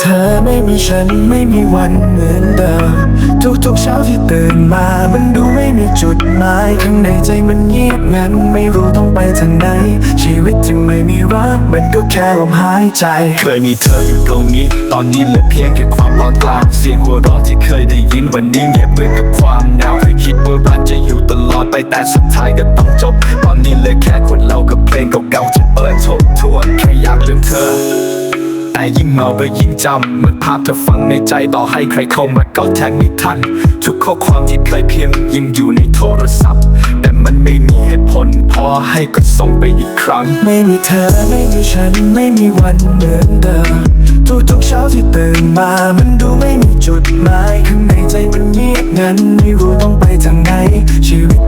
เธอไม่มีฉันไม่มีวันเหมือนเดิม ทุกๆเช้าที่ตื่นมามันดูไม่มีจุดหมายข้างในใจมันเงียบงันไม่รู้ต้องไปทางไหน ชีวิตที่ไม่มีรักมันก็แค่ลมหายใจ เคยมีเธออยู่ตรงนี้ ตอนนี้เหลือเพียงแค่ความร้อนกลางเสียงหัวเราะที่เคยได้ยินวันนี้เงียบเหมือนกับความหนาวเคยคิดว่ารักจะอยู่ตลอดไปแต่สุดท้ายก็ต้องจบ ตอนนี้เหลือแค่คนเรากับเพลงเก่าๆ ยิ่งเมาก็ยิ่งจำเหมือนภาพเธอฝังในใจต่อให้ใครเข้ามาก็แทงไม่ทัน ทุกข้อความที่เคยเพียงยังอยู่ในโทรศัพท์ แต่มันไม่มีเหตุผลพอให้กดส่งไปอีกครั้ง ไม่มีเธอไม่มีฉันไม่มีวันเหมือนเดิมทุกๆเช้าที่ตื่นมามันดูไม่มีจุดหมายข้างในใจมันเงียบงันไม่รู้ต้องไปทางไหนชีวิต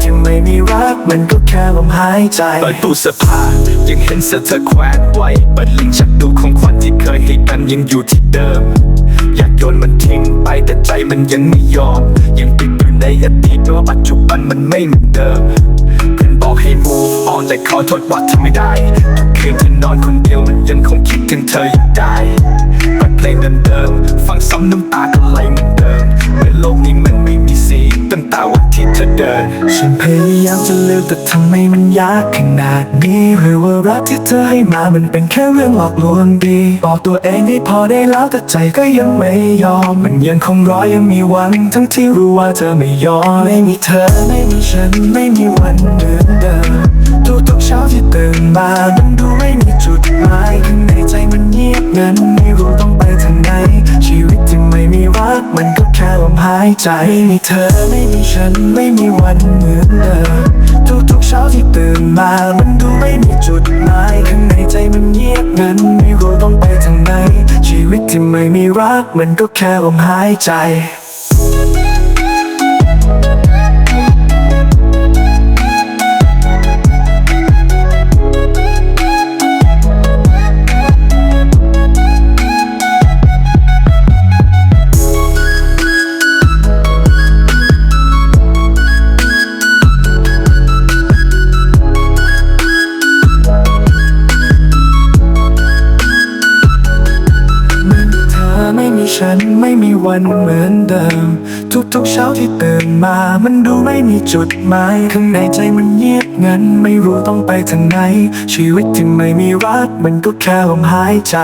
มันก็แค่ลมหายใจเปิดตู้เสื้อผ้ายังเห็นเสื้อเธอแขวนไว้เปิดลิงชักดูของขวัญที่เคยให้กันยังอยู่ที่เดิม อยากโยนมันทิ้งไปแต่ใจมันยังไม่ยอม ยังติดอยู่ในอดีตเพราะปัจจุบันมันไม่เหมือนเดิมเพื่อนบอกให้ move on แต่ขอโทษว่าทำไม่ได้ทุกคืนที่นอนคนเดียวมันยังคงคิดถึงเธออยู่ได้เปิดเพลงเดิมๆฟังซ้ำน้ำตาก็ไหลเหมือนเดิม พยายามจะลืมแต่ทำไมมันยากขนาดนี้หรือว่ารักที่เธอให้มามันเป็นแค่เรื่องหลอกลวงดีบอกตัวเองให้พอได้แล้วแต่ใจก็ยังไม่ยอม มันยังคงรอยังมีหวังทั้งที่รู้ว่าเธอไม่ยอมไม่มีเธอไม่มีฉันไม่มีวันเหมือนเดิมทุกๆเช้าที่ตื่นมามันดูไม่มีจุดหมายข้างในใจมันเงียบเงัน ใจไม่มีเธอไม่มีฉันไม่มีวันเหมือนเดิมทุกๆเช้าที่ตื่นมามันดูไม่มีจุดหมายข้างในใจมันเงียบงันไม่รู้ต้องไปทางไหนชีวิตที่ไม่มีรักมันก็แค่ลมหายใจ ฉันไม่มีวันเหมือนเดิม ทุกๆเช้าที่ตื่นมา มันดูไม่มีจุดหมาย ข้างในใจมันเงียบงันไม่รู้ต้องไปทางไหน ชีวิตที่ไม่มีรักมันก็แค่ลมหายใจ